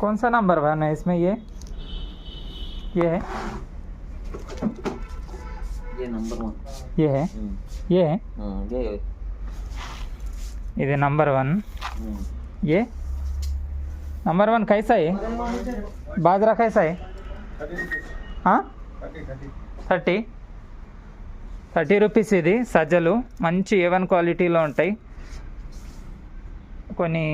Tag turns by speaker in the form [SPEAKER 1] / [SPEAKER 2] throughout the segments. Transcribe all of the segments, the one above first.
[SPEAKER 1] कौन सा number one है इसमें ये? ये है।
[SPEAKER 2] ये नंबर वन।
[SPEAKER 1] ये है।
[SPEAKER 2] हम्म।
[SPEAKER 1] ये है।
[SPEAKER 2] हाँ, ये
[SPEAKER 1] इधर नंबर वन।
[SPEAKER 2] हम्म।
[SPEAKER 1] ये। नंबर वन कैसा है? बाजरा कैसा है? हाँ? థర్టీ. థర్టీ రూపీస్ ఇది సజ్జలు. మంచి ఏ వన్ క్వాలిటీలో ఉంటాయి. కొన్ని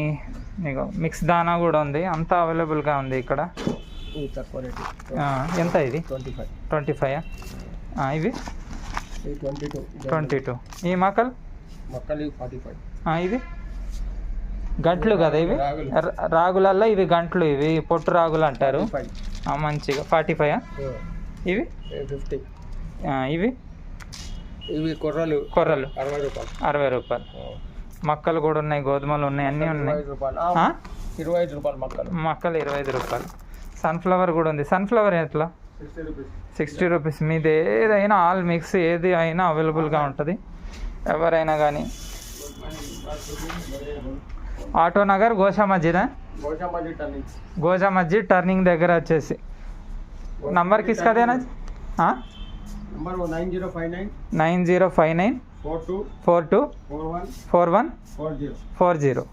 [SPEAKER 1] ఇగో మిక్స్ దానా కూడా ఉంది. అంతా అవైలబుల్గా ఉంది ఇక్కడ. ఎంత ఇది?
[SPEAKER 3] Twenty five.
[SPEAKER 1] Twenty five? ఇవి?
[SPEAKER 3] ఇది ట్వంటీ టూ.
[SPEAKER 1] Twenty two. ఈ మకల్ ఇవి గంట్లు కదా ఇవి? రాగులల్లో ఇవి గంట్లు ఇవి. పొట్టు రాగులు అంటారు. మంచిగా. Forty five? ఇవి?
[SPEAKER 3] ఫిఫ్టీ
[SPEAKER 1] ఇవి?
[SPEAKER 3] ఇవి కొర్రలు.
[SPEAKER 1] కొర్రలు.
[SPEAKER 3] అరవై రూపాయలు.
[SPEAKER 1] అరవై రూపాయలు. మక్కలు కూడా ఉన్నాయి గోధుమలు ఉన్నాయి అన్నీ ఉన్నాయి.
[SPEAKER 3] ఇరవై ఐదు రూపాయలు మొక్కలు.
[SPEAKER 1] మక్కలు ఇరవై ఐదు రూపాయలు. సన్ఫ్లవర్ కూడా ఉంది. సన్ఫ్లవర్ ఎట్లా?
[SPEAKER 3] Sixty rupees.
[SPEAKER 1] మీది ఏదైనా ఆల్ మిక్స్ ఏది అయినా అవైలబుల్గా ఉంటుంది. ఎవరైనా కానీ ఆటో నగర్ గోషా మస్జిద్?
[SPEAKER 3] గోషా
[SPEAKER 1] గోజా మస్జిద్ టర్నింగ్ దగ్గర వచ్చేసి. नंबर किसका देना
[SPEAKER 3] हाँ? नंबर वो nine zero
[SPEAKER 1] five nine nine zero
[SPEAKER 3] five nine
[SPEAKER 1] four two
[SPEAKER 3] four two
[SPEAKER 1] four one
[SPEAKER 3] four one
[SPEAKER 1] four zero four zero